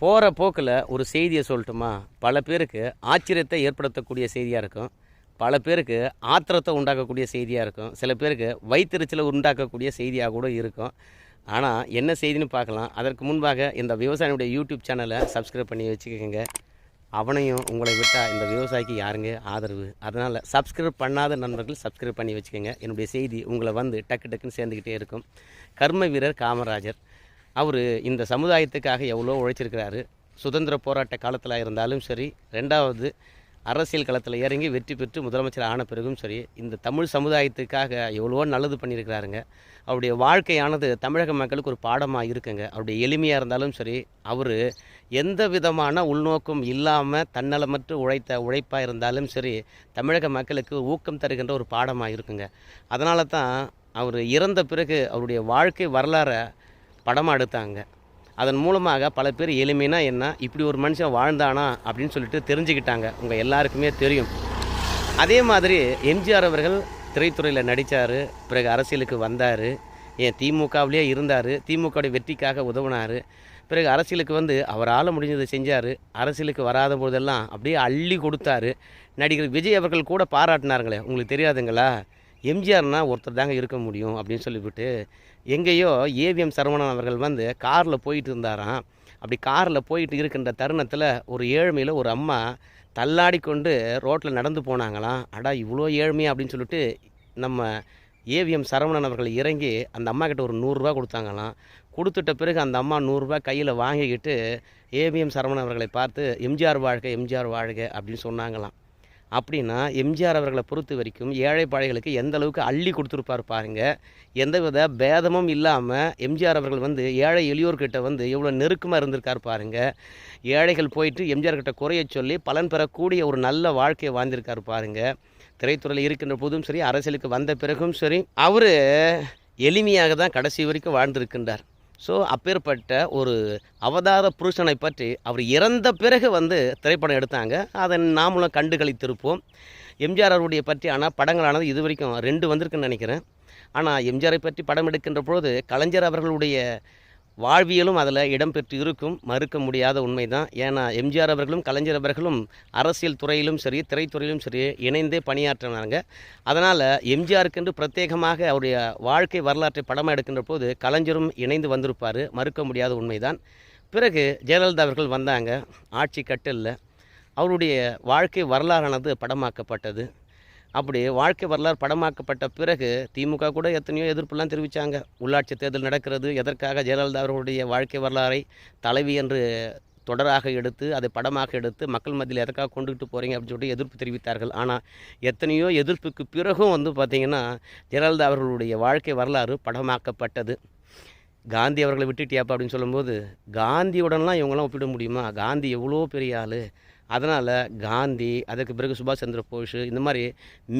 போகிற போக்கில் ஒரு செய்தியை சொல்லட்டுமா? பல பேருக்கு ஆச்சரியத்தை ஏற்படுத்தக்கூடிய செய்தியாக இருக்கும். பல பேருக்கு ஆத்திரத்தை உண்டாக்கக்கூடிய செய்தியாக இருக்கும். சில பேருக்கு வயிற்றுச்சலை உண்டாக்கக்கூடிய செய்தியாக கூட இருக்கும். ஆனால் என்ன செய்தின்னு பார்க்கலாம். அதற்கு முன்பாக இந்த விவசாயினுடைய யூடியூப் சேனலை சப்ஸ்கிரைப் பண்ணி வச்சுக்கோங்க. அவனையும் உங்களை விட்டால் இந்த விவசாயிக்கு யாருங்க? ஆதரவு. அதனால் சப்ஸ்கிரைப் பண்ணாத நண்பர்கள் சப்ஸ்கிரைப் பண்ணி வச்சுக்கோங்க. என்னுடைய செய்தி உங்களை வந்து டக்கு டக்குன்னு சேர்ந்துக்கிட்டே இருக்கும். கர்ம வீரர் காமராஜர். அவர் இந்த சமுதாயத்துக்காக எவ்வளோ உழைச்சிருக்கிறாரு? சுதந்திர போராட்ட காலத்தில் இருந்தாலும் சரி ரெண்டாவது அரசியல் களத்தில் இறங்கி வெற்றி பெற்று முதலமைச்சர் ஆன பிறகும் சரி இந்த தமிழ் சமுதாயத்துக்காக எவ்வளவோ நல்லது பண்ணியிருக்கிறாருங்க அவருடைய வாழ்க்கையானது தமிழக மக்களுக்கு ஒரு பாடமாக இருக்குங்க. அவருடைய எளிமையாக இருந்தாலும் சரி அவர் எந்த விதமான உள்நோக்கம் இல்லாமல் தன்னலமற்று உழைத்த உழைப்பாக இருந்தாலும் சரி தமிழக மக்களுக்கு ஊக்கம் தருகின்ற ஒரு பாடமாக இருக்குங்க. அதனால தான் அவர் இறந்த பிறகு அவருடைய வாழ்க்கை வரலாறை படமாக எடுத்தாங்க. அதன் மூலமாக பல பேர் எளிமைனா என்ன இப்படி ஒரு மனுஷன் வாழ்ந்தானா அப்படின்னு சொல்லிட்டு தெரிஞ்சுக்கிட்டாங்க. உங்கள் எல்லாருக்குமே தெரியும். அதே மாதிரி எம்ஜிஆர் அவர்கள் திரைத்துறையில் நடித்தார் பிறகு அரசியலுக்கு வந்தார் ஏன் திமுகவிலே இருந்தார் திமுகவுடைய வெற்றிக்காக உதவினார் பிறகு அரசியலுக்கு வந்து அவரால் முடிஞ்சதை செஞ்சார் அரசியலுக்கு வராத போதெல்லாம் அப்படியே அள்ளி கொடுத்தாரு. நடிகர் விஜய் அவர்கள் கூட பாராட்டினாருங்களே உங்களுக்கு தெரியாதுங்களா? எம்ஜிஆர்னால் ஒருத்தர் தாங்க இருக்க முடியும் அப்படின்னு சொல்லிவிட்டு எங்கேயோ ஏவிஎம் சரவணன் அவர்கள் வந்து காரில் போயிட்டு இருந்தாராம். அப்படி காரில் போயிட்டு இருக்கின்ற தருணத்தில் ஒரு ஏழ்மையில் ஒரு அம்மா தள்ளாடி கொண்டு ரோட்டில் நடந்து போனாங்களாம். அடா இவ்வளோ ஏழ்மையா அப்படின்னு சொல்லிட்டு நம்ம ஏவிஎம் சரவணன் அவர்கள் இறங்கி அந்த அம்மா கிட்ட ஒரு நூறுரூவா கொடுத்தாங்களாம். கொடுத்துட்ட பிறகு அந்த அம்மா நூறுரூவா கையில் வாங்கிக்கிட்டு ஏவிஎம் சரவணன் அவர்களை பார்த்து எம்ஜிஆர் வாழ்க எம்ஜிஆர் வாழ்க அப்படின்னு சொன்னாங்களாம். அப்படின்னா எம்ஜிஆர் அவர்களை பொறுத்த வரைக்கும் ஏழை பாழைகளுக்கு எந்த அளவுக்கு அள்ளி கொடுத்துருப்பார் பாருங்க. எந்தவித பேதமும் இல்லாமல் எம்ஜிஆர் அவர்கள் வந்து ஏழை எளியோர்கிட்ட வந்து எவ்வளோ நெருக்கமாக இருந்திருக்கார் பாருங்க. ஏழைகள் போயிட்டு எம்ஜிஆர் கிட்ட குறைய சொல்லி பலன் பெறக்கூடிய ஒரு நல்ல வாழ்க்கையை வாழ்ந்திருக்கார் பாருங்க. திரைத்துறையில் இருக்கின்ற போதும் சரி அரசியலுக்கு வந்த பிறகும் சரி அவர் எளிமையாக தான் கடைசி வரைக்கும் வாழ்ந்திருக்கின்றார். ஸோ அப்பேற்பட்ட ஒரு அவதார புருஷனை பற்றி அவர் இறந்த பிறகு வந்து திரைப்படம் எடுத்தாங்க. அதை நாமளும் கண்டு களித்திருப்போம் எம்ஜிஆர் அவருடைய பற்றி ஆனால் படங்களானது இது வரைக்கும் ரெண்டு வந்திருக்குன்னு நினைக்கிறேன். ஆனால் எம்ஜிஆரை பற்றி படம் எடுக்கின்ற பொழுது கலைஞர் அவர்களுடைய வாழ்வியலும் அதில் இடம்பெற்று இருக்கும் மறுக்க முடியாத உண்மை தான் ஏன்னா எம்ஜிஆர் அவர்களும் கலைஞர் அவர்களும் அரசியல் துறையிலும் சரி திரைத்துறையிலும் சரி இணைந்தே பணியாற்றினாங்க. அதனால் எம்ஜிஆருக்கென்று பிரத்யேகமாக அவருடைய வாழ்க்கை வரலாற்றை படமாக எடுக்கின்ற போது கலைஞரும் இணைந்து வந்திருப்பார். மறுக்க முடியாத உண்மைதான். பிறகு ஜெயலலிதா அவர்கள் வந்தாங்க. ஆட்சி கட்டில் அவருடைய வாழ்க்கை வரலாறானது படமாக்கப்பட்டது. அப்படி வாழ்க்கை வரலாறு படமாக்கப்பட்ட பிறகு திமுக கூட எத்தனையோ எதிர்ப்புலாம் தெரிவித்தாங்க உள்ளாட்சி தேர்தல் நடக்கிறது எதற்காக ஜெயலலிதா அவர்களுடைய வாழ்க்கை வரலாறை தலைவி என்று தொடராக எடுத்து அதை படமாக எடுத்து மக்கள் மத்தியில் எதற்காக கொண்டுகிட்டு போகிறீங்க அப்படின்னு சொல்லிட்டு எதிர்ப்பு தெரிவித்தார்கள். ஆனால் எத்தனையோ எதிர்ப்புக்கு பிறகும் வந்து பார்த்திங்கன்னா ஜெயலலிதா அவர்களுடைய வாழ்க்கை வரலாறு படமாக்கப்பட்டது. காந்தி அவர்களை விட்டுட்டியாப்பா அப்படின்னு சொல்லும்போது காந்தியுடன்லாம் இவங்களாம் ஒப்பிட முடியுமா? காந்தி எவ்வளோ பெரிய ஆள். அதனால் காந்தி அதுக்கு பிறகு சுபாஷ் சந்திர போஸ் இந்த மாதிரி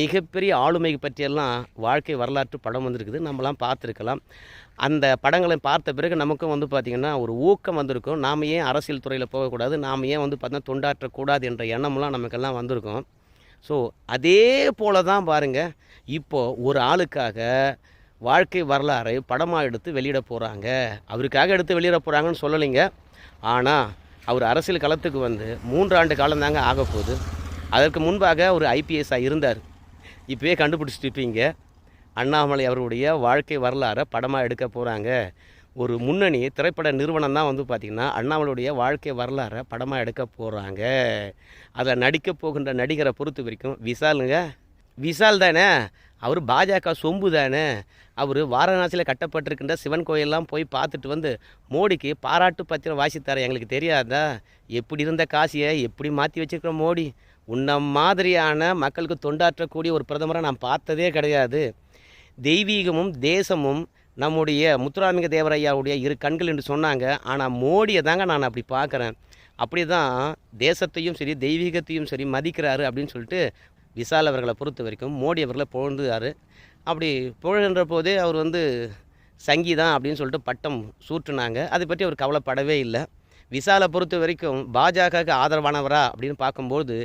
மிகப்பெரிய ஆளுமை பற்றியெல்லாம் வாழ்க்கை வரலாற்று படம் வந்திருக்குது. நம்மலாம் பார்த்துருக்கலாம். அந்த படங்களை பார்த்த பிறகு நமக்கும் வந்து பார்த்திங்கன்னா ஒரு ஊக்கம் வந்திருக்கும். நாம் ஏன் அரசியல் துறையில் போகக்கூடாது? நாம் ஏன் வந்து பார்த்திங்கன்னா தொண்டாற்றக்கூடாது என்ற எண்ணம்லாம் நமக்கெல்லாம் வந்திருக்கும். ஸோ அதே போல தான் பாருங்கள் இப்போது ஒரு ஆளுக்காக வாழ்க்கை வரலாறை படமாக எடுத்து வெளியிட போகிறாங்க அவருக்காக எடுத்து வெளியிட போகிறாங்கன்னு சொல்லலைங்க. ஆனால் அவர் அரசியல் களத்துக்கு வந்து மூன்றாண்டு காலம் தாங்க ஆக போகுது அதற்கு முன்பாக ஒரு ஐபிஎஸ்ஸாக இருந்தார். இப்போயே கண்டுபிடிச்சிட்டு இருப்பீங்க அண்ணாமலை அவருடைய வாழ்க்கை வரலாறை படமாக எடுக்க போகிறாங்க ஒரு முன்னணி திரைப்பட நிறுவனம் தான் வந்து பார்த்திங்கன்னா அண்ணாமலையுடைய வாழ்க்கை வரலாறை படமாக எடுக்க போகிறாங்க அதில் நடிக்க போகின்ற நடிகரை பொறுத்த வரைக்கும் விசாலுங்க. விசால் தானே? அவர் பாஜக சொம்பு தானே? அவர் வாரணாசியில் கட்டப்பட்டிருக்கின்ற சிவன் கோயிலெலாம் போய் பார்த்துட்டு வந்து மோடிக்கு பாராட்டு பத்திரம் வாசித்தார் எங்களுக்கு தெரியாதா? எப்படி இருந்த காசியை? எப்படி மாற்றி வச்சிருக்கிற மோடி? உன்ன மாதிரியான மக்களுக்கு தொண்டாற்றக்கூடிய ஒரு பிரதமரை நான் பார்த்ததே கிடையாது. தெய்வீகமும் தேசமும் நம்முடைய முத்துராமிக தேவரையாவுடைய இரு கண்கள் என்று சொன்னாங்க. ஆனால் மோடியை தாங்க நான் அப்படி பார்க்குறேன். அப்படி தான் தேசத்தையும் சரி தெய்வீகத்தையும் சரி மதிக்கிறாரு அப்படின்னு சொல்லிட்டு விசால் அவர்களை பொறுத்த வரைக்கும் மோடி அவர்களை புகழ்ந்துறாரு அப்படி புகழ்கின்ற போதே அவர் வந்து சங்கீதம் அப்படின்னு சொல்லிட்டு பட்டம் சூட்டுனாங்க. அதை பற்றி அவர் கவலைப்படவே இல்லை. விசாலை பொறுத்த வரைக்கும் பாஜகவுக்கு ஆதரவானவரா அப்படின்னு பார்க்கும்போது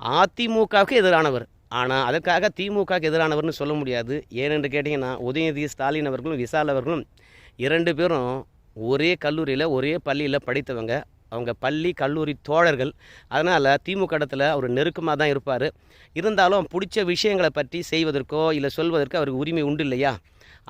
அதிமுகவுக்கு எதிரானவர். ஆனால் அதற்காக திமுகவுக்கு எதிரானவர்னு சொல்ல முடியாது. ஏனென்று கேட்டிங்கன்னா உதயநிதி ஸ்டாலின் அவர்களும் விசால் அவர்களும் இரண்டு பேரும் ஒரே கல்லூரியில் ஒரே பள்ளியில் படித்தவங்க. அவங்க பள்ளி கல்லூரி தோழர்கள். அதனால் திமுக இடத்துல அவர் நெருக்கமாக தான் இருப்பார். இருந்தாலும் பிடிச்ச விஷயங்களை பற்றி செய்வதற்கோ இல்லை சொல்வதற்கோ அவருக்கு உரிமை உண்டு இல்லையா?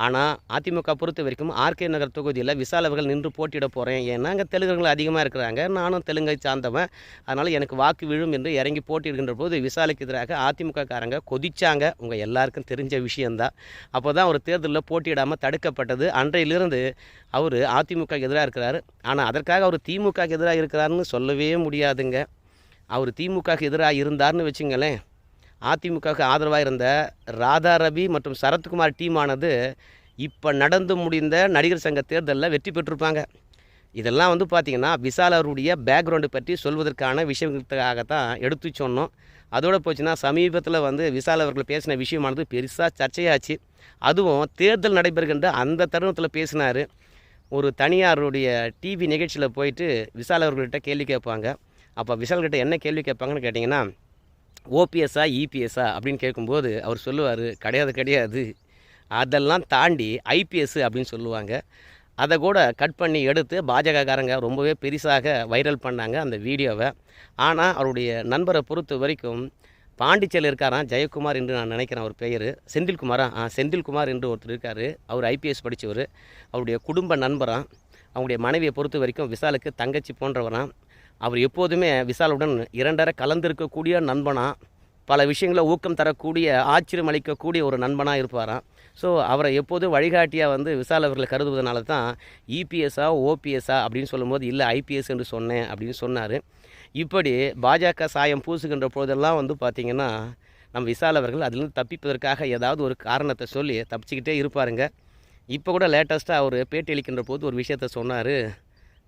ஆனால் அதிமுக பொறுத்த வரைக்கும் ஆர்கே நகர் தொகுதியில் விசால் அவர்கள் நின்று போட்டியிட போகிறேன் ஏன்னா அங்கே தெலுங்குகள் அதிகமாக இருக்கிறாங்க. நானும் தெலுங்கை சார்ந்தவன். அதனால் எனக்கு வாக்கு விழும் என்று இறங்கி போட்டியிடுகின்ற போது விசாலுக்கு எதிராக அதிமுக காரங்க கொதிச்சாங்க. உங்கள் எல்லாருக்கும் தெரிஞ்ச விஷயந்தான் அப்போ தான் ஒரு தேர்தலில் போட்டியிடாமல் தடுக்கப்பட்டது. அன்றையிலிருந்து அவர் அதிமுக எதிராக இருக்கிறாரு. ஆனால் அதற்காக அவர் திமுக எதிராக இருக்கிறாருன்னு சொல்லவே முடியாதுங்க. அவர் திமுக எதிராக இருந்தார்னு வச்சுங்களேன். அதிமுகவுக்கு ஆதரவாக இருந்த ராதா ரவி மற்றும் சரத்குமார் டீமானது இப்போ நடந்து முடிந்த நடிகர் சங்க தேர்தலில் வெற்றி பெற்றிருப்பாங்க. இதெல்லாம் வந்து பார்த்திங்கன்னா விசால் அவருடைய பேக்ரவுண்டு பற்றி சொல்வதற்கான விஷயத்துக்காகத்தான் எடுத்து சொன்னோம். அதோடு போச்சுன்னா சமீபத்தில் வந்து விசால் அவர்கள் பேசின விஷயமானது பெருசாக சர்ச்சையாச்சு. அதுவும் தேர்தல் நடைபெறுகின்ற அந்த தருணத்தில் பேசினார். ஒரு தனியாருடைய டிவி நிகழ்ச்சியில் போயிட்டு விசால் அவர்கள்ட்ட கேள்வி கேட்பாங்க. அப்போ விசால்கிட்ட என்ன கேள்வி கேட்பாங்கன்னு கேட்டிங்கன்னா ஓபிஎஸ்ஸா இபிஎஸ்ஸா அப்படின்னு கேட்கும்போது அவர் சொல்லுவார் கிடையாது கிடையாது. அதெல்லாம் தாண்டி ஐபிஎஸ் அப்படின்னு சொல்லுவாங்க. அதை கூட கட் பண்ணி எடுத்து பாஜகக்காரங்க ரொம்பவே பெருசாக வைரல் பண்ணாங்க அந்த வீடியோவை. ஆனால் அவருடைய நண்பரை பொறுத்த வரைக்கும் பாண்டிச்சேரியில் இருக்காராம் ஜெயக்குமார் என்று நான் நினைக்கிறேன் அவர் பெயர். செந்தில்குமாரா ஆ செந்தில்குமார் என்று ஒருத்தர் இருக்கார். அவர் ஐபிஎஸ் படித்தவர் அவருடைய குடும்ப நண்பரான் அவங்களுடைய மனைவியை பொறுத்த வரைக்கும் விசாலுக்கு தங்கச்சி போன்றவராம். அவர் எப்போதுமே விசாலுடன் இரண்டரை கலந்திருக்கக்கூடிய நண்பனாக பல விஷயங்களை ஊக்கம் தரக்கூடிய ஆச்சரியம் அளிக்கக்கூடிய ஒரு நண்பனாக இருப்பாராம். ஸோ அவரை எப்போதும் வழிகாட்டியாக வந்து விசால் அவர்களை கருதுவதனால தான் இபிஎஸ்ஸா ஓபிஎஸ்ஸா அப்படின்னு சொல்லும்போது இல்லை ஐபிஎஸ் என்று சொன்னேன் அப்படின்னு சொன்னார். இப்படி பாஜக சாயம் பூசுகின்ற பொழுதெல்லாம் வந்து பார்த்திங்கன்னா நம்ம விசால் அவர்கள் அதிலிருந்து தப்பிப்பதற்காக ஏதாவது ஒரு காரணத்தை சொல்லி தப்பிச்சுக்கிட்டே இருப்பாருங்க. இப்போ கூட லேட்டஸ்ட்டாக அவர் பேட்டி அளிக்கின்ற போது ஒரு விஷயத்த சொன்னார்.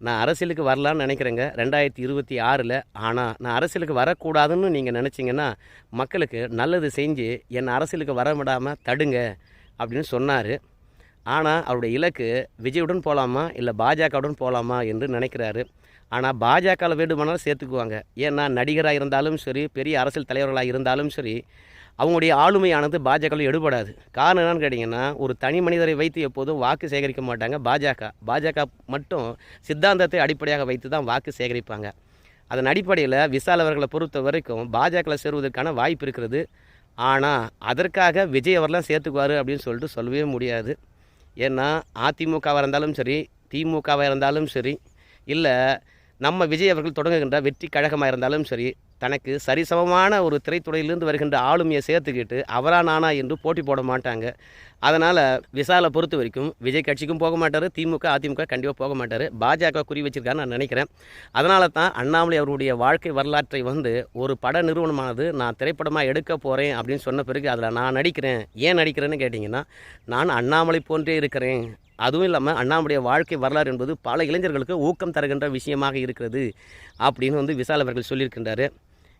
நான் அரசியலுக்கு வரலான்னு நினைக்கிறேங்க. ரெண்டாயிரத்தி இருபத்தி ஆறில் ஆனால் நான் அரசியலுக்கு வரக்கூடாதுன்னு நீங்கள் நினச்சிங்கன்னா மக்களுக்கு நல்லது செஞ்சு என்னை அரசியலுக்கு வர விடாமல் தடுங்க அப்படின்னு சொன்னார். ஆனால் அவருடைய இலக்கு விஜயுடன் போகலாமா இல்லை பாஜகவுடன் போகலாமா என்று நினைக்கிறாரு. ஆனால் பாஜகவில் வேண்டுமானாலும் சேர்த்துக்குவாங்க. ஏன்னா நடிகராக இருந்தாலும் சரி பெரிய அரசியல் தலைவர்களாக இருந்தாலும் சரி அவங்களுடைய ஆளுமையானது பாஜகவில் எடுபடாது. காரணம் என்னன்னு கேட்டிங்கன்னா ஒரு தனி மனிதரை வைத்து எப்போதும் வாக்கு சேகரிக்க மாட்டாங்க பாஜக. பாஜக மட்டும் சித்தாந்தத்தை அடிப்படையாக வைத்து தான் வாக்கு சேகரிப்பாங்க. அதன் அடிப்படையில் விசால் அவர்களை பொறுத்த வரைக்கும் பாஜகவில் சேருவதற்கான வாய்ப்பு இருக்கிறது. ஆனால் அதற்காக விஜய் அவர்லாம் சேர்த்துக்குவார் அப்படின்னு சொல்லிட்டு சொல்லவே முடியாது. ஏன்னா அதிமுகவாக இருந்தாலும் சரி திமுகவாக இருந்தாலும் சரி இல்லை நம்ம விஜய் அவர்கள் தொடங்குகின்ற வெற்றி கழகமாக இருந்தாலும் சரி தனக்கு சரிசமமான ஒரு திரைத்துறையிலிருந்து வருகின்ற ஆளுமையை சேர்த்துக்கிட்டு அவரா நானா என்று போட்டி போட மாட்டாங்க. அதனால் விசாலை பொறுத்த வரைக்கும் விஜய் கட்சிக்கும் போக மாட்டார் திமுக அதிமுக கண்டிப்பாக போக மாட்டார். பாஜக குறி வச்சிருக்காருன்னு நான் நினைக்கிறேன். அதனால தான் அண்ணாமலை அவருடைய வாழ்க்கை வரலாற்றை வந்து ஒரு பட நிறுவனமானது நான் திரைப்படமாக எடுக்க போகிறேன் அப்படின்னு சொன்ன பிறகு அதில் நான் நடிக்கிறேன். ஏன் நடிக்கிறேன்னு கேட்டிங்கன்னா நான் அண்ணாமலை போன்றே இருக்கிறேன். அதுவும் இல்லாமல் அண்ணாமுடைய வாழ்க்கை வரலாறு என்பது பல இளைஞர்களுக்கு ஊக்கம் தருகின்ற விஷயமாக இருக்கிறது அப்படின்னு வந்து விசால் அவர்கள் சொல்லியிருக்கின்றாரு.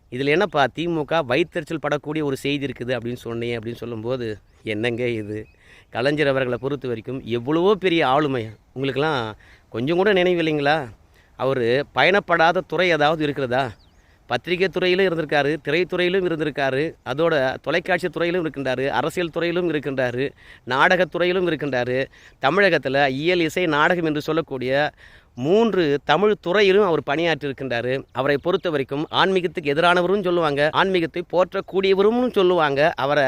இதில் என்னப்பா திமுக வயிற்றுச்சல் படக்கூடிய ஒரு செய்தி இருக்குது அப்படின்னு சொன்னேன் அப்படின்னு சொல்லும்போது என்னங்க இது? கலைஞர் அவர்களை பொறுத்த வரைக்கும் எவ்வளவோ பெரிய ஆளுமை. உங்களுக்கெல்லாம் கொஞ்சம் கூட நினைவு இல்லைங்களா? அவர் பயணப்படாத துறை ஏதாவது இருக்கிறதா? பத்திரிகை துறையிலும் இருந்திருக்காரு திரைத்துறையிலும் இருந்திருக்காரு அதோட தொலைக்காட்சி துறையிலும் இருக்கின்றாரு அரசியல் துறையிலும் இருக்கின்றாரு நாடகத் துறையிலும் இருக்கின்றாரு. தமிழகத்தில் இயல் இசை நாடகம் என்று சொல்லக்கூடிய மூன்று தமிழ் துறையிலும் அவர் பணியாற்றி இருக்கின்றாரு அவரை பொறுத்த வரைக்கும் ஆன்மீகத்துக்கு எதிரானவரும் சொல்லுவாங்க ஆன்மீகத்தை போற்றக்கூடியவரும் சொல்லுவாங்க. அவரை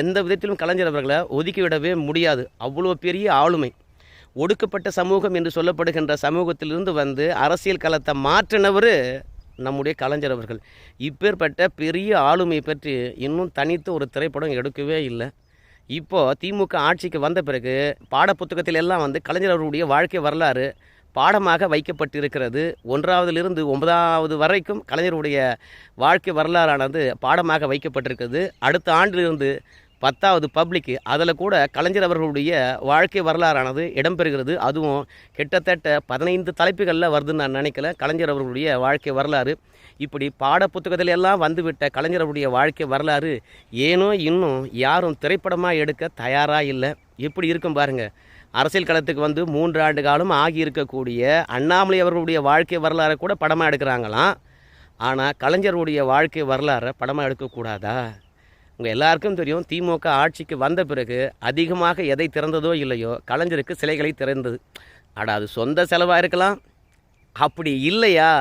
எந்த விதத்திலும் கலைஞர் அவர்களை ஒதுக்கிவிடவே முடியாது. அவ்வளோ பெரிய ஆளுமை. ஒடுக்கப்பட்ட சமூகம் என்று சொல்லப்படுகின்ற சமூகத்திலிருந்து வந்து அரசியல் களத்தை மாற்றினவர் நம்முடைய கலைஞர் அவர்கள். இப்பேற்பட்ட பெரிய ஆளுமை பற்றி இன்னும் தனித்து ஒரு திரைப்படம் எடுக்கவே இல்லை. இப்போது திமுக ஆட்சிக்கு வந்த பிறகு பாடப்புத்தகத்தில் எல்லாம் வந்து கலைஞர் அவருடைய வாழ்க்கை வரலாறு பாடமாக வைக்கப்பட்டிருக்கிறது. ஒன்றாவதிலிருந்து ஒன்பதாவது வரைக்கும் கலைஞருடைய வாழ்க்கை வரலாறானது பாடமாக வைக்கப்பட்டிருக்கிறது. அடுத்த ஆண்டிலிருந்து பத்தாவது பப்ளிக்கு அதில் கூட கலைஞர் அவர்களுடைய வாழ்க்கை வரலாறானது இடம்பெறுகிறது. அதுவும் கிட்டத்தட்ட பதினைந்து தலைப்புகளில் வருதுன்னு நான் நினைக்கல. கலைஞர் அவர்களுடைய வாழ்க்கை வரலாறு. இப்படி பாடப்புத்தகத்தில் எல்லாம் வந்துவிட்ட கலைஞர் அவருடைய வாழ்க்கை வரலாறு ஏனோ இன்னும் யாரும் திரைப்படமாக எடுக்க தயாராக இல்லை. எப்படி இருக்கும் பாருங்கள் அரசியல் களத்துக்கு வந்து மூன்று ஆண்டு காலம் ஆகியிருக்கக்கூடிய அண்ணாமலை அவர்களுடைய வாழ்க்கை வரலாறை கூட படமாக எடுக்கிறாங்களாம். ஆனால் கலைஞருடைய வாழ்க்கை வரலாறை படமாக எடுக்கக்கூடாதா? உங்கள் எல்லாருக்கும் தெரியும் திமுக ஆட்சிக்கு வந்த பிறகு அதிகமாக எதை திறந்ததோ இல்லையோ கலைஞருக்கு சிலைகளை திறந்தது. ஆனால் அது சொந்த செலவாக இருக்கலாம். அப்படி இல்லையா?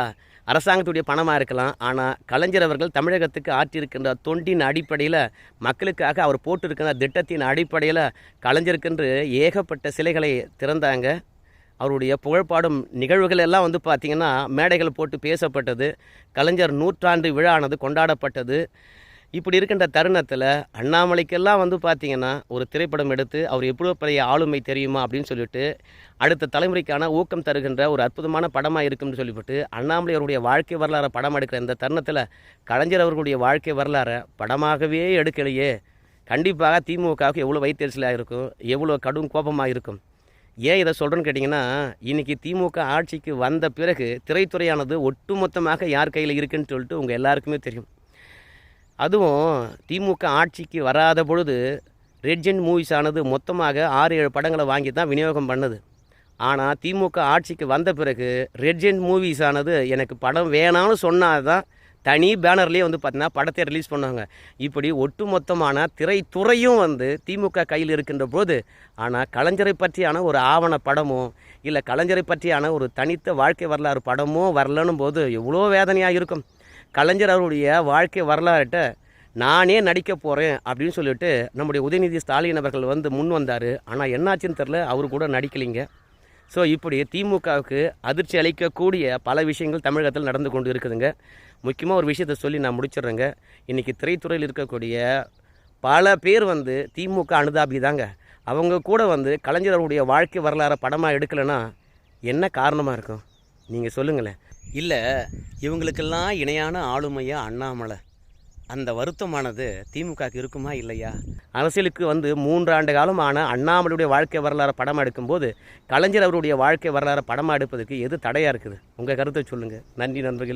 அரசாங்கத்துடைய பணமாக இருக்கலாம். ஆனால் கலைஞர் அவர்கள் தமிழகத்துக்கு ஆற்றியிருக்கின்ற தொண்டின் அடிப்படையில் மக்களுக்காக அவர் போட்டிருக்கின்ற திட்டத்தின் அடிப்படையில் கலைஞருக்கென்று ஏகப்பட்ட சிலைகளை திறந்தாங்க. அவருடைய புகழ்பாடும் நிகழ்வுகள் எல்லாம் வந்து பார்த்திங்கன்னா மேடைகள் போட்டு பேசப்பட்டது. கலைஞர் நூற்றாண்டு விழானது கொண்டாடப்பட்டது. இப்படி இருக்கின்ற தருணத்தில் அண்ணாமலைக்கெல்லாம் வந்து பார்த்திங்கன்னா ஒரு திரைப்படம் எடுத்து அவர் எவ்வளோ பெரிய ஆளுமை தெரியுமா அப்படின்னு சொல்லிட்டு அடுத்த தலைமுறைக்கான ஊக்கம் தருகின்ற ஒரு அற்புதமான படமாக இருக்கும்னு சொல்லிவிட்டு அண்ணாமலை அவருடைய வாழ்க்கை வரலாறை படம் எடுக்கிற இந்த தருணத்தில் கலைஞர் அவர்களுடைய வாழ்க்கை வரலாறை படமாகவே எடுக்கலையே. கண்டிப்பாக திமுகவுக்கு எவ்வளோ வைத்தறிச்சலாக இருக்கும் எவ்வளோ கடும் கோபமாக இருக்கும். ஏன் இதை சொல்கிறேன்னு கேட்டிங்கன்னா இன்றைக்கி திமுக ஆட்சிக்கு வந்த பிறகு திரைத்துறையானது ஒட்டுமொத்தமாக யார் கையில் இருக்குன்னு சொல்லிட்டு உங்கள் எல்லாருக்குமே தெரியும். அதுவும் திமுக ஆட்சிக்கு வராத பொழுது ரெட்ஜெண்ட் மூவிஸ் ஆனது மொத்தமாக ஆறு ஏழு படங்களை வாங்கி தான் விநியோகம் பண்ணுது. ஆனால் திமுக ஆட்சிக்கு வந்த பிறகு ரெட்ஜெண்ட் மூவிஸ் ஆனது எனக்கு படம் வேணாம்னு சொன்னால் தான் தனி பேனர்லேயே வந்து பார்த்தீங்கன்னா படத்தை ரிலீஸ் பண்ணுவாங்க. இப்படி ஒட்டுமொத்தமான திரைத்துறையும் வந்து திமுக கையில் இருக்கின்ற போது ஆனால் கலைஞரை பற்றியான ஒரு ஆவண படமோ இல்லை கலைஞரை பற்றியான ஒரு தனித்த வாழ்க்கை வரலாறு படமோ வரலன்னும் போது எவ்வளோ வேதனையாக இருக்கும். கலைஞர் அவருடைய வாழ்க்கை வரலாறுகிட்ட நானே நடிக்க போகிறேன் அப்படின்னு சொல்லிட்டு நம்முடைய உதயநிதி ஸ்டாலின் அவர்கள் வந்து முன் வந்தார். ஆனால் என்னாச்சுன்னு தெரில அவர் கூட நடிக்கலைங்க. ஸோ இப்படி திமுகவுக்கு அதிர்ச்சி அளிக்கக்கூடிய பல விஷயங்கள் தமிழகத்தில் நடந்து கொண்டு இருக்குதுங்க. முக்கியமாக ஒரு விஷயத்தை சொல்லி நான் முடிச்சிடுறேங்க. இன்றைக்கி திரைத்துறையில் இருக்கக்கூடிய பல பேர் வந்து திமுக அனுதாபி தாங்க. அவங்க கூட வந்து கலைஞர் அவருடைய வாழ்க்கை வரலாறை படமாக எடுக்கலைன்னா என்ன காரணமாக இருக்கும்? நீங்கள் சொல்லுங்களேன். இல்லை இவங்களுக்கெல்லாம் இணையான ஆளுமையாக அண்ணாமலை. அந்த வருத்தமானது திமுகவுக்கு இருக்குமா இல்லையா? அரசியலுக்கு வந்து மூன்றாண்டு காலமான அண்ணாமலையுடைய வாழ்க்கை வரலாறு படம் எடுக்கும்போது கலைஞர் அவருடைய வாழ்க்கை வரலாறு படமாக எடுப்பதற்கு எது தடையாக இருக்குது? உங்கள் கருத்தை சொல்லுங்கள் நன்றி நண்பர்களே.